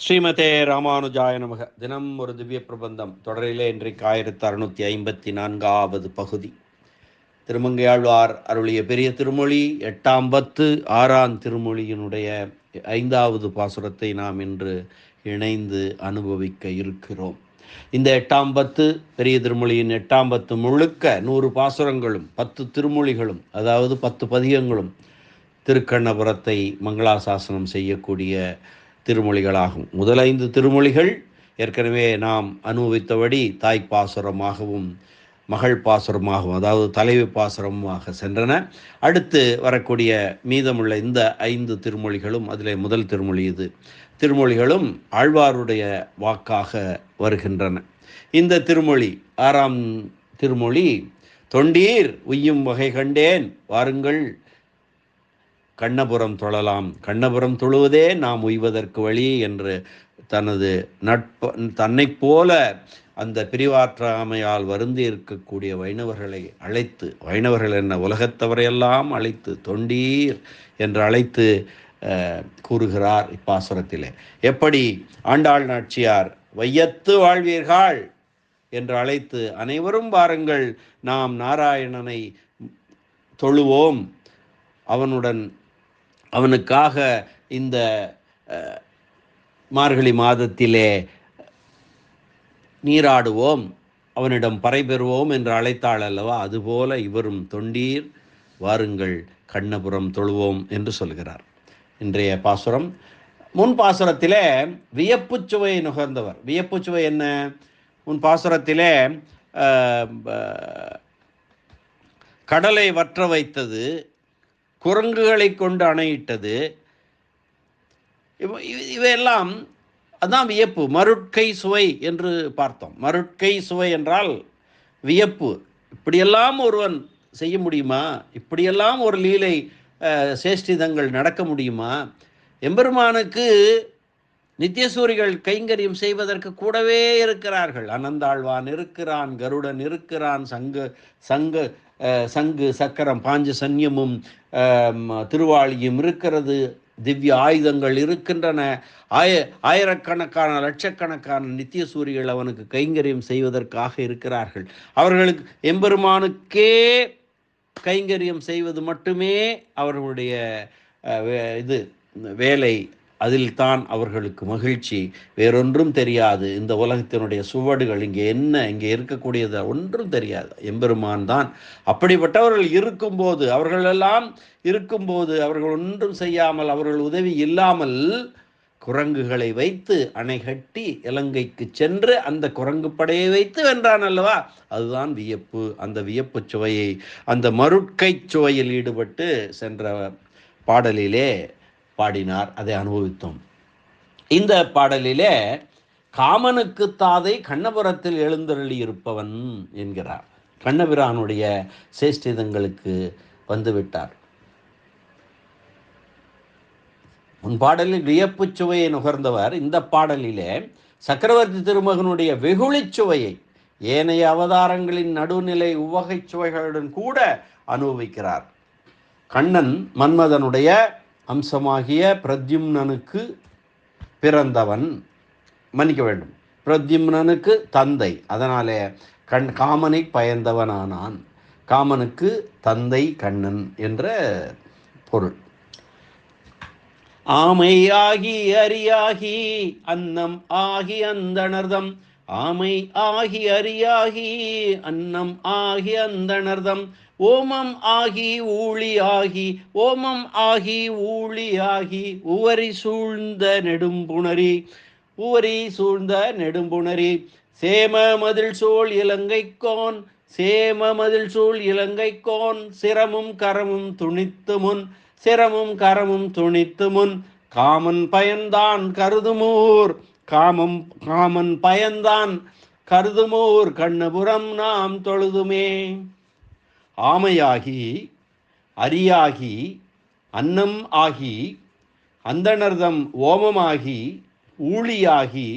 ஸ்ரீமதே ராமானுஜாய நமக. தினம் ஒரு திவ்ய பிரபந்தம். தொடரிலே இன்றைக்கு ஆயிரத்தி அறுநூத்தி ஐம்பத்தி நான்காவது பகுதி. திருமங்கையாழ்வார் அருளிய பெரிய திருமொழி எட்டாம் பத்து ஆறாம் திருமொழியினுடைய ஐந்தாவது பாசுரத்தை நாம் இன்று இணைந்து அனுபவிக்க இருக்கிறோம். இந்த எட்டாம் பத்து பெரிய திருமொழியின் எட்டாம் பத்து முழுக்க நூறு பாசுரங்களும் பத்து திருமொழிகளும் அதாவது பத்து பதிகங்களும் திருக்கண்ணபுரத்தை மங்களாசாசனம் செய்யக்கூடிய திருமொழிகளாகும். முதல் ஐந்து திருமொழிகள் ஏற்கனவே நாம் அனுபவித்தபடி தாய் பாசுரமாகவும் மகள் பாசுரமாகவும் அதாவது தலைவி பாசுரமாக சென்றன. அடுத்து வரக்கூடிய மீதமுள்ள இந்த ஐந்து திருமொழிகளும் அதிலே முதல் திருமொழி இது. திருமொழிகளும் ஆழ்வாருடைய வாக்காக வருகின்றன. இந்த திருமொழி ஆறாம் திருமொழி தொண்டீர் உய்யும் வகை கண்டேன் வாருங்கள் கண்ணபுரம் தொழலாம். கண்ணபுரம் தொழுவதே நாம் உய்வதற்கு வழி என்று தனது நட்ப தன்னைப் போல அந்த பிரிவாற்றாமையால் வருந்தி இருக்கக்கூடிய வைணவர்களை அழைத்து வைணவர்கள் என்ன உலகத்தவரையெல்லாம் அழைத்து தொண்டீர் என்று அழைத்து கூறுகிறார் இப்பாசுரத்திலே. எப்படி? ஆண்டாள் நாச்சியார் வையத்து வாழ்வீர்கள் என்று அழைத்து அனைவரும் வாருங்கள் நாம் நாராயணனை தொழுவோம். அவனுடன் அவனுக்காக இந்த மார்கழி மாதத்திலே நீராடுவோம் அவனிடம் பறை பெறுவோம் என்று அழைத்தாள் அல்லவா? அதுபோல இவரும் தொண்டீர் வாருங்கள் கண்ணபுரம் தொழுவோம் என்று சொல்கிறார். இன்றைய பாசுரம். முன் பாசுரத்திலே வியப்புச் சுவையை நுகர்ந்தவர். வியப்பு சுவை என்ன? முன் பாசுரத்திலே கடலை வற்ற வைத்தது குரங்குகளை கொண்டு அணையிட்டது. இவையெல்லாம் அதான் வியப்பு. மருட்கை சுவை என்று பார்த்தோம். மருட்கை சுவை என்றால் வியப்பு. இப்படியெல்லாம் ஒருவன் செய்ய முடியுமா? இப்படியெல்லாம் ஒரு லீலை சேஷ்டிதங்கள் நடக்க முடியுமா? எம்பெருமானுக்கு நித்தியசூரிகள் கைங்கரியம் செய்வதற்கு கூடவே இருக்கிறார்கள். அனந்தாழ்வான் இருக்கிறான் கருடன் இருக்கிறான் சங்க சங்க சங்கு சக்கரம் பாஞ்ச சன்யமும் திருவாளியும் இருக்கிறது. திவ்ய ஆயுதங்கள் இருக்கின்றன. ஆய ஆயிரக்கணக்கான லட்சக்கணக்கான நித்திய சூரியர்கள் அவனுக்கு கைங்கரியம் செய்வதற்காக இருக்கிறார்கள். அவர்களுக்கு எம்பெருமானுக்கே கைங்கரியம் செய்வது மட்டுமே அவர்களுடைய இது வேலை. அதில் தான் அவர்களுக்கு மகிழ்ச்சி. வேறொன்றும் தெரியாது. இந்த உலகத்தினுடைய சுவடுகள் இங்கே என்ன இங்கே இருக்கக்கூடியது ஒன்றும் தெரியாது. எம்பெருமான் தான். அப்படிப்பட்டவர்கள் இருக்கும்போது அவர்களெல்லாம் இருக்கும்போது அவர்கள் ஒன்றும் செய்யாமல் அவர்கள் உதவி இல்லாமல் குரங்குகளை வைத்து அணை கட்டி இலங்கைக்கு சென்று அந்த குரங்கு படையை வைத்து வென்றான் அல்லவா? அதுதான் வியப்பு. அந்த வியப்பு சுவையை அந்த மருட்கை சுவையில் ஈடுபட்டு சென்ற பாடலிலே பாடினார் அதை அனுபவித்தோம். இந்த பாடலிலே காமனுக்கு தாதை கண்ணபுரத்தில் எழுந்தருளி இருப்பவன் என்கிறார். கண்ணபிரானுடைய சேஷ்டிதங்களுக்கு வந்துவிட்டார். உன் பாடலில் வியப்பு சுவையை நுகர்ந்தவர் இந்த பாடலிலே சக்கரவர்த்தி திருமகனுடைய வெகுளி சுவையை ஏனைய அவதாரங்களின் நடுநிலை உவகை சுவைகளுடன் கூட அனுபவிக்கிறார். கண்ணன் மன்மதனுடைய அம்சமாகிய பிரத்யும்னனுக்கு பிறந்தவன் மன்னிக்க வேண்டும். பிரத்யும்னனுக்கு தந்தை. அதனாலே கண் காமனை பயந்தவனானான். காமனுக்கு தந்தை கண்ணன் என்ற பொருள். ஆமை ஆகி அரியாகி அன்னம் ஆகி அந்தணர்தம். ஆமை ஆகி அரியாகி அன்னம் ஆகி அந்தணர்தம். ஓமம் ஆகி ஊழி ஆகி ஓமம் ஆகி ஊழி ஆகி உவரி சூழ்ந்த நெடும்புணரி உவரி சூழ்ந்த நெடும்புணரி. சேம மதில் சூழ் இலங்கைக்கோன் சேம மதில் சூழ் இலங்கைக்கோன் சிரமும் கரமும் துணித்து முன் சிரமும் கரமும் துணித்து முன். காமன் பயன்தான் கருதுமூர் காமம் காமன் பயன்தான் கருதுமூர். கண்ணபுரம் நாம் தொழுதுமே. ஆமையாகி அரியாகி அன்னம் ஆகி அந்தணர்தம் ஓமமாகி ஊழியாகி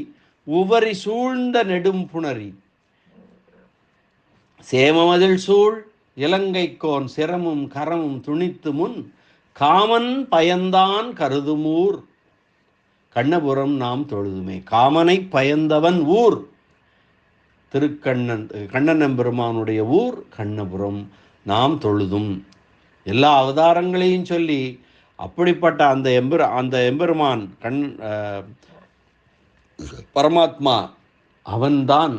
உவரி சூழ்ந்த நெடும் புணரி. சேமமதில் சூழ் இலங்கைக்கோன் சிரமும் கரமும் துணித்து முன் காமன் பயந்தான் கருதுமூர். கண்ணபுரம் நாம் தொழுதுமே காமனை பயந்தவன் ஊர். திருக்கண்ணன் கண்ணன் பெருமானுடைய ஊர் கண்ணபுரம். நாம் தொழுதும். எல்லா அவதாரங்களையும் சொல்லி அப்படிப்பட்ட அந்த எம்பெரு அந்த எம்பெருமான் கண் பரமாத்மா அவன்தான்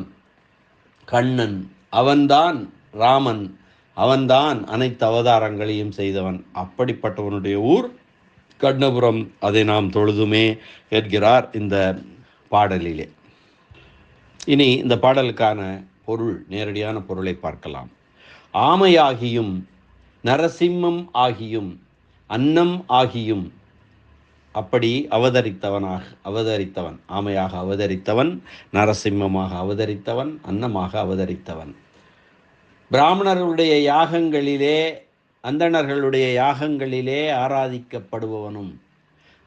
கண்ணன் அவன்தான் ராமன் அவன்தான் அனைத்து அவதாரங்களையும் செய்தவன். அப்படிப்பட்டவனுடைய ஊர் கண்ணபுரம். அதை நாம் தொழுதுமே என்கிறார் இந்த பாடலிலே. இனி இந்த பாடலுக்கான பொருள் நேரடியான பொருளை பார்க்கலாம். ஆமையாகியும் நரசிம்மம் ஆகியும் அன்னம் ஆகியும். அப்படி அவதரித்தவனாக அவதரித்தவன் ஆமையாக அவதரித்தவன் நரசிம்மமாக அவதரித்தவன் அன்னமாக அவதரித்தவன். பிராமணர்களுடைய யாகங்களிலே அந்தணர்களுடைய யாகங்களிலே ஆராதிக்கப்படுபவனும்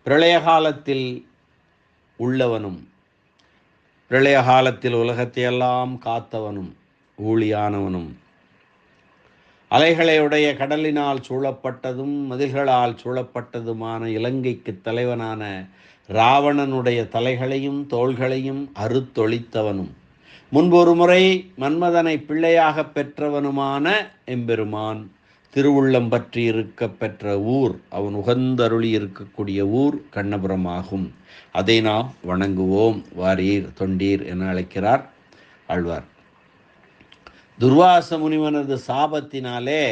பிரளய காலத்தில் உள்ளவனும் பிரளய காலத்தில் உலகத்தையெல்லாம் காத்தவனும் ஊழியானவனும் அலைகளையுடைய கடலினால் சூழப்பட்டதும் மதில்களால் சூழப்பட்டதுமான இலங்கைக்கு தலைவனான ராவணனுடைய தலைகளையும் தோள்களையும் அறுத்தொழித்தவனும் முன்பொரு முறை மன்மதனை பிள்ளையாக பெற்றவனுமான எம்பெருமான் திருவுள்ளம் பற்றி இருக்க பெற்ற ஊர் அவன் உகந்தருளி இருக்கக்கூடிய ஊர் கண்ணபுரமாகும். அதை நாம் வணங்குவோம். வாரீர் தொண்டீர் என அழைக்கிறார் ஆழ்வார். துர்வாச முனிவனது சாபத்தினாலே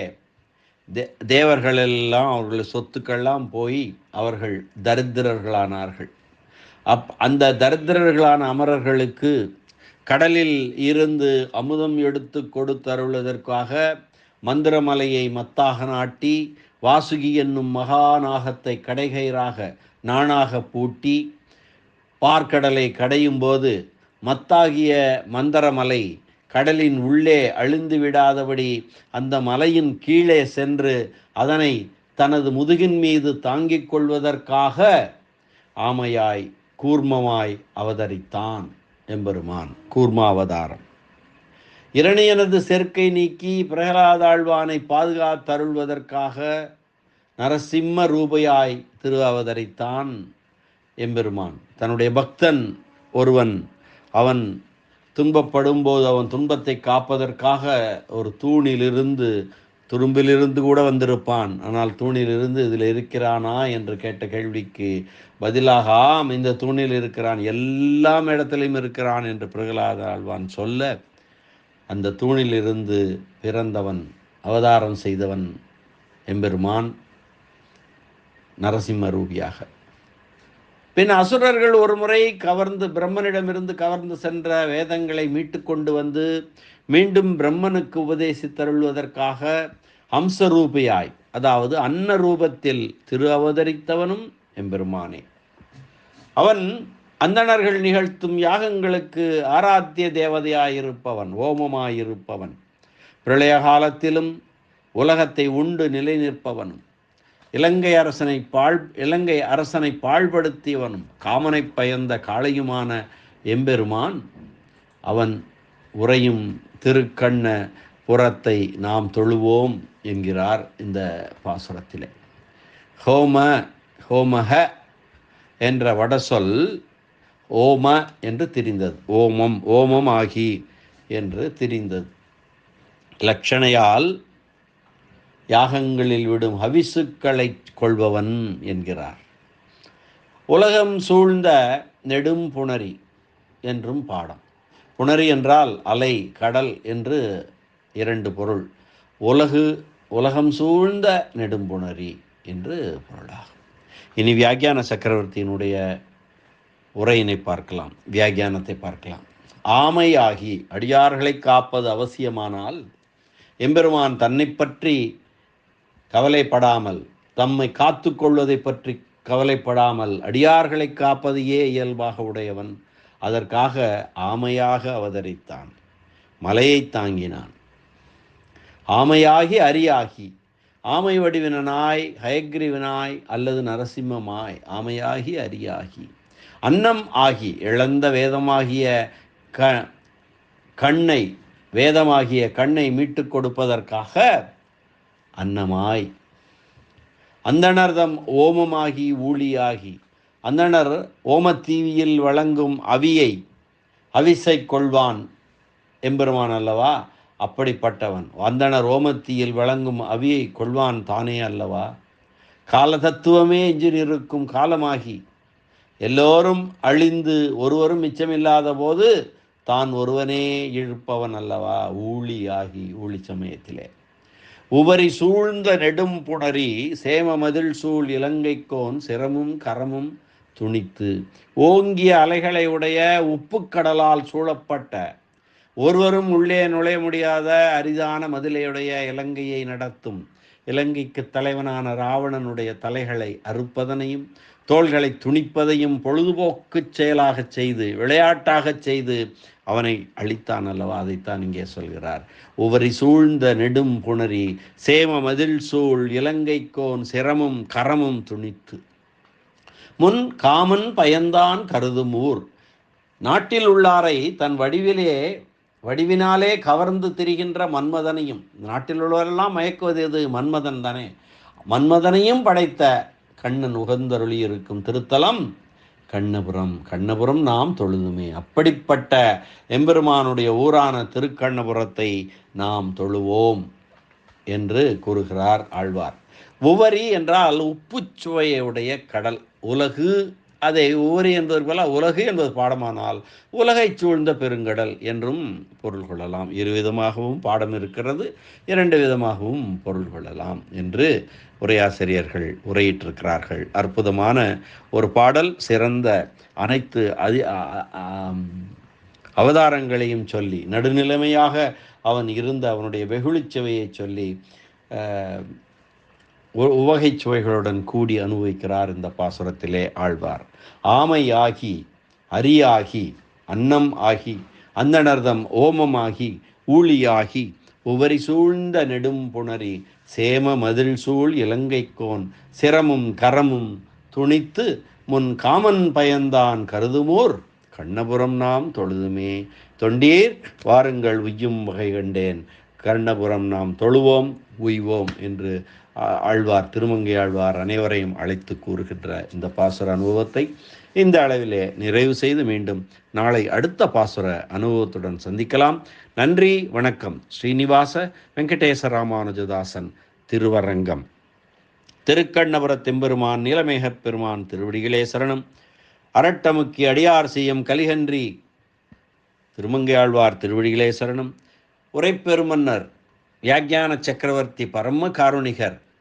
தே தேவர்கள் எல்லாம் அவர்கள் சொத்துக்கள்லாம் போய் அவர்கள் தரித்திரர்களானார்கள். அப் அந்த தரித்திரர்களான அமரர்களுக்கு கடலில் இருந்து அமுதம் எடுத்து கொடுத்தருள்வதற்காக மந்திரமலையை மத்தாக நாட்டி வாசுகி என்னும் மகாநாகத்தை கடைகயிறாக நானாக பூட்டி பார்க்கடலை கடையும் போது மத்தாகிய மந்திரமலை கடலின் உள்ளே அழிந்து விடாதபடி அந்த மலையின் கீழே சென்று அதனை தனது முதுகின் மீது தாங்கிக் கொள்வதற்காக ஆமையாய் கூர்மமாய் அவதரித்தான் எம்பெருமான் கூர்மாவதாரம். இரணியனது செருக்கை நீக்கி பிரகலாதாழ்வானை பாதுகாத்தருள்வதற்காக நரசிம்ம ரூபையாய் திரு அவதரித்தான் எம்பெருமான் தன்னுடைய பக்தன் ஒருவன். அவன் துன்பப்படும் போது அவன் துன்பத்தை காப்பதற்காக ஒரு தூணிலிருந்து துரும்பிலிருந்து கூட வந்திருப்பான். ஆனால் தூணிலிருந்து இதில் இருக்கிறானா என்று கேட்ட கேள்விக்கு பதிலாக ஆம் இந்த தூணில் இருக்கிறான் எல்லா இடத்திலையும் இருக்கிறான் என்று பிரகலாத ஆழ்வான் சொல்ல அந்த தூணிலிருந்து பிறந்தவன் அவதாரம் செய்தவன் எம்பெருமான் நரசிம்ம ரூபியாக பின் அசுரர்கள் ஒரு முறை கவர்ந்து பிரம்மனிடமிருந்து கவர்ந்து சென்ற வேதங்களை மீட்டு கொண்டு வந்து மீண்டும் பிரம்மனுக்கு உபதேசித்தருள்வதற்காக ஹம்சரூபியாய் அதாவது அன்ன ரூபத்தில் திரு அவதரித்தவனும் எம்பெருமானே. அவன் அந்தணர்கள் நிகழ்த்தும் யாகங்களுக்கு ஆராத்திய தேவதையாயிருப்பவன் ஓமமாயிருப்பவன். பிரளய காலத்திலும் உலகத்தை உண்டு நிலை நிற்பவனும் இலங்கை அரசனை பாழ் இலங்கை அரசனை பாழ்படுத்தியவனும் காமனை பயந்த காளையுமான எம்பெருமான் அவன் உறையும் திருக்கண்ண புறத்தை நாம் தொழுவோம் என்கிறார் இந்த பாசுரத்திலே. ஹோம ஹோமஹ என்ற வடசொல் ஓம என்று திரிந்தது. ஓமம் ஓமம் ஆகி என்று திரிந்தது. லட்சணையால் யாகங்களில் விடும் ஹவிசுக்களை கொள்பவன் என்கிறார். உலகம் சூழ்ந்த நெடும் புணரி என்றும் பாடம். புணரி என்றால் அலை கடல் என்று இரண்டு பொருள். உலகு உலகம் சூழ்ந்த நெடும்புணரி என்று பொருளாகும். இனி வியாக்கியான சக்கரவர்த்தியினுடைய உரையினை பார்க்கலாம். வியாகியானத்தை பார்க்கலாம். ஆமை ஆகி அடியார்களை காப்பது அவசியமானால் எம்பெருமான் தன்னை பற்றி கவலைப்படாமல் தம்மை காத்து கொள்வதை பற்றி கவலைப்படாமல் அடியார்களை காப்பதையே இயல்பாக உடையவன் அதற்காக ஆமையாக அவதரித்தான். மலையை தாங்கினான். ஆமையாகி அரியாகி ஆமை வடிவினனாய் ஹயக்ரிவினாய் அல்லது நரசிம்மமாய் ஆமையாகி அரியாகி. அன்னம் ஆகி இழந்த வேதமாகிய க கண்ணை வேதமாகிய கண்ணை மீட்டுக் கொடுப்பதற்காக அன்னமாய். அந்தணர்தம் ஓமமாகி ஊழியாகி. அந்தணர் ஓமத்தீவியில் வழங்கும் அவியை அவிசை கொள்வான் எம்பெருமான் அல்லவா? அப்படிப்பட்டவன். அந்தணர் ஓமத்தியில் வழங்கும் அவியை கொள்வான் தானே அல்லவா? கால தத்துவமே எஞ்சில் இருக்கும் காலமாகி. எல்லோரும் அழிந்து ஒருவரும் மிச்சமில்லாத போது தான் ஒருவனே இழுப்பவன் அல்லவா? ஊழியாகி ஊழி சமயத்திலே உபரி சூழ்ந்த நெடும் புணரி சேமமதில் சூழ் இலங்கைக்கோன் சிரமும் கரமும் துணித்து. ஓங்கிய அலைகளை உடைய உப்புக்கடலால் சூழப்பட்ட ஒருவரும் உள்ளே நுழைய முடியாத அரிதான மதிலையுடைய இலங்கையை நடத்தும் இலங்கைக்கு தலைவனான ராவணனுடைய தலைகளை அறுப்பதனையும் தோள்களை துணிப்பதையும் பொழுதுபோக்குச் செயலாகச் செய்து விளையாட்டாகச் செய்து அவனை அழித்தான் அல்லவா? அதைத்தான் இங்கே சொல்கிறார். உவரி சூழ்ந்த நெடும் புணரி சேம மதில் சூழ் இலங்கைக்கோன் சிரமும் கரமும் துணித்து. முன் காமன் பயந்தான் கருதும் ஊர். நாட்டில் உள்ளாரை தன் வடிவிலே வடிவினாலே கவர்ந்து திரிகின்ற மன்மதனையும் நாட்டில் உள்ளவரெல்லாம் மயக்குவது எது? மன்மதன் தானே. மன்மதனையும் படைத்த கண்ணன் உகந்தருளி இருக்கும் திருத்தலம். கண்ணபுரம் கண்ணபுரம் நாம் தொழுதுமே. அப்படிப்பட்ட எம்பெருமானுடைய ஊரான திருக்கண்ணபுரத்தை நாம் தொழுவோம் என்று கூறுகிறார் ஆழ்வார். உவரி என்றால் உப்புச்சுவையுடைய கடல் உலகு அதை ஊரி என்பது போல உலகு என்பது பாடமானால் உலகை சூழ்ந்த பெருங்கடல் என்றும் பொருள் கொள்ளலாம். இரு விதமாகவும் பாடம் இருக்கிறது இரண்டு விதமாகவும் பொருள் கொள்ளலாம் என்று உரையாசிரியர்கள் உரையிட்டிருக்கிறார்கள். அற்புதமான ஒரு பாடல் சிறந்த அனைத்து அதி அவதாரங்களையும் சொல்லி நடுநிலைமையாக அவன் இருந்த அவனுடைய வெகுளிச்சுவையை சொல்லி உவகை சுவைகளுடன் கூடி அனுபவிக்கிறார் இந்த பாசுரத்திலே ஆழ்வார். ஆமை ஆகி அரியாகி அன்னம் ஆகி அந்தனர்தம் ஓமமாகி ஊழியாகி உவரி சூழ்ந்த நெடும் புணரி சேம மதில் சூழ் இலங்கைக்கோன் சிரமும் கரமும் துணித்து முன் காமன் பயந்தான் கருதுமோர் கண்ணபுரம் நாம் தொழுதுமே. தொண்டீர் வாருங்கள் உய்யும் வகை கண்டேன் கர்ணபுரம் நாம் தொழுவோம் உய்வோம் என்று ஆழ்வார் திருமங்கை ஆழ்வார் அனைவரையும் அழைத்து கூறுகின்ற இந்த பாசுர அனுபவத்தை இந்த அளவிலே நிறைவு செய்து மீண்டும் நாளை அடுத்த பாசுர அனுபவத்துடன் சந்திக்கலாம். நன்றி வணக்கம். ஸ்ரீனிவாச வெங்கடேச ராமானுஜதாசன் திருவரங்கம். திருக்கண்ணபுர தெம்பெருமான் நீலமேகப் பெருமான் திருவடிகளே சரணம். அரட்டமுக்கி அடியார் செய்யும் கலிகன்றி திருமங்கையாழ்வார் திருவடிகளே சரணம். உரைப்பெருமன்னர் வியாக்கியான சக்கரவர்த்தி பரம காருணிகர்